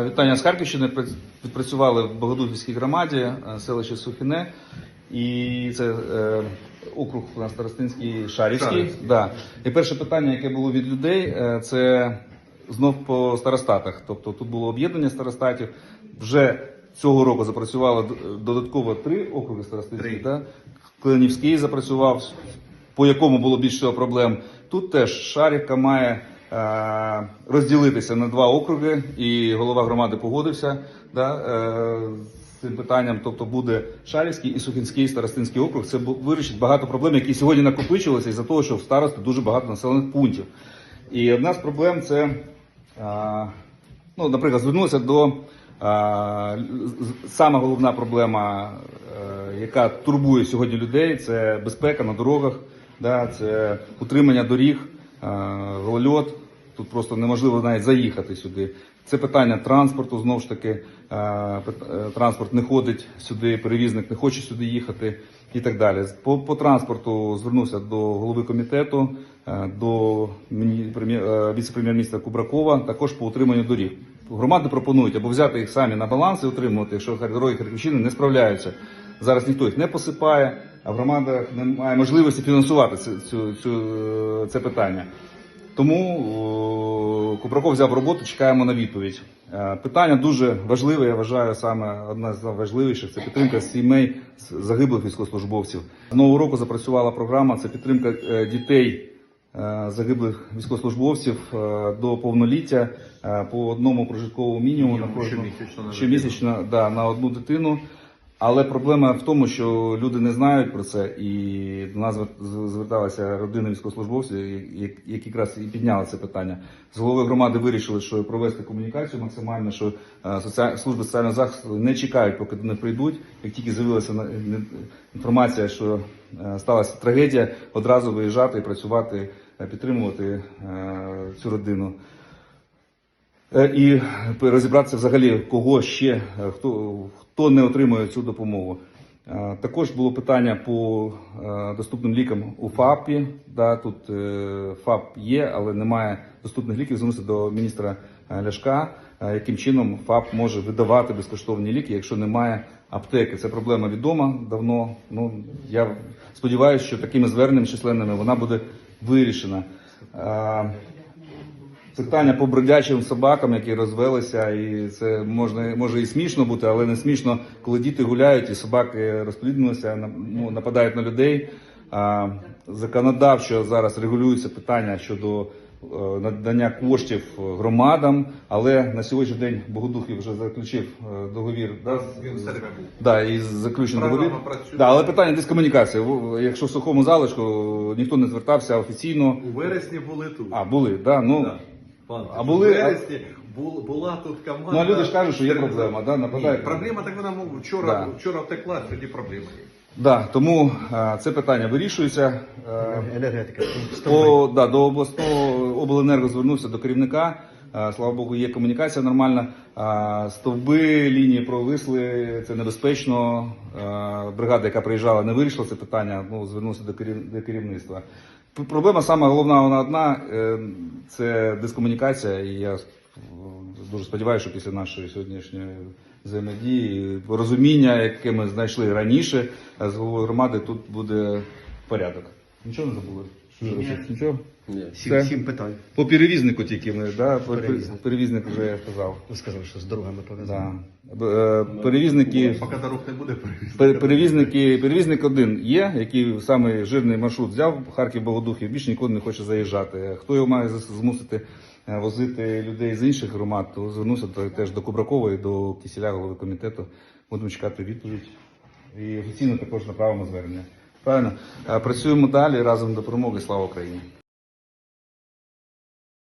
Вітання з Харківщини. Пра- Відпрацювали в Богодухівській громаді, е, селище Сухине, і це е, округ у нас Старостинський Шарівський. Шарівський. Да. І перше питання, яке було від людей, е, це знов по старостатах. Тобто тут було об'єднання старостатів. Вже цього року запрацювало додатково три округи старостинських. Да? Клинівський запрацював, по якому було більше проблем. Тут теж Шарівка має розділитися на два округи, і голова громади погодився да, е, з цим питанням. Тобто буде Шарівський і Сухінський старостинський округ. Це вирішить багато проблем, які сьогодні накопичувалися із-за того, що в старости дуже багато населених пунктів. І одна з проблем це, е, ну, наприклад, звернулися до. Сама головна проблема, е, яка турбує сьогодні людей, це безпека на дорогах, да, це утримання доріг, е, голольот. Тут просто неможливо навіть заїхати сюди. Це питання транспорту, знову ж таки, е, е, транспорт не ходить сюди, перевізник не хоче сюди їхати і так далі. По, по транспорту звернувся до голови комітету, е, до міні- прем'єр- віце-прем'єр-міністра Кубракова, також по утриманню доріг. Громади пропонують або взяти їх самі на баланс і утримувати, якщо дороги Харківщини не справляються. Зараз ніхто їх не посипає, а в громадах немає можливості фінансувати цю, цю, це питання. Тому Кубраков взяв роботу, чекаємо на відповідь. Е, Питання дуже важливе, я вважаю, саме одне з найважливіших це підтримка сімей загиблих військовослужбовців. З нового року запрацювала програма це підтримка е, дітей е, загиблих військовослужбовців до повноліття по одному прожитковому мінімуму на кожну щомісячно щомісячно да, на одну дитину. Але проблема в тому, що люди не знають про це, і до нас звер- з- зверталися родини військовослужбовців, які якраз і підняли це питання. З голови громади вирішили, що провести комунікацію максимально, що е, служби соціального захисту не чекають, поки вони прийдуть. Як тільки з'явилася інформація, що е, сталася трагедія, одразу виїжджати і працювати, е, підтримувати цю родину. Е, І розібратися взагалі, кого ще, е, хто, хто не отримує цю допомогу. Е, Також було питання по доступним лікам у ФАПі. Да, тут ФАП є, але немає доступних ліків. Звернувся до міністра Ляшка, яким чином ФАП може видавати безкоштовні ліки, якщо немає аптеки. Це проблема відома давно. Ну я сподіваюся, що такими зверненнями численними вона буде вирішена. Е, Питання по бродячим собакам, які розвелися, і це можна може і смішно бути, але не смішно, коли діти гуляють і собаки розпліднуються, на- ну, нападають на людей. А, законодавчо зараз регулюються питання щодо е, надання коштів громадам, але на сьогоднішній день Богодухів вже заключив е, договір. Да, з- Він все время був. Да, і заключений договір. працює. Да, але питання дискомунікації. В- Якщо в сухому залишку ніхто не звертався офіційно. У вересні були тут. А, були, да, ну. Да. Пан, А були- вересні бу- була тут команда. Ну, а люди ж кажуть, що є проблема, да, нападають. Ні, проблема так вона ну, вчора, Да. вчора втекла, сьогодні проблема є. Да, тому е, це питання вирішується. Е, Енергетика. По, да, до обласного обленерго звернувся до керівника. Е, Слава Богу, є комунікація нормальна. Е, Стовби лінії провисли, це небезпечно. Е, Бригада, яка приїжджала, не вирішила це питання. Ну, звернувся до керів- до керівництва. Проблема саме головна, вона одна е, це дискомунікація. І я е, дуже сподіваюся, що після нашої сьогоднішньої взаємодії, розуміння, яке ми знайшли раніше е, з головою громади, тут буде порядок. Нічого не забули? Все. сім питань. По перевізнику тільки ми, да? По- Перевізник. перевізник вже я сказав. Ви сказали, що з дорогами пов'язано. Да. Е, Перевізники. Поки дорог не буде перевізти. Пер- Перевізники, перевізник один є, який самий жирний маршрут взяв Харків Богодухів, більше нікуди не хоче заїжджати. Хто його має зас- змусити е, возити людей з інших громад, то звернувся до- теж до Кубракової, до Кисіля, голови комітету. Будемо чекати відповідь. І офіційно також направимо звернення. Правильно? Е, Працюємо далі разом до перемоги. Слава Україні!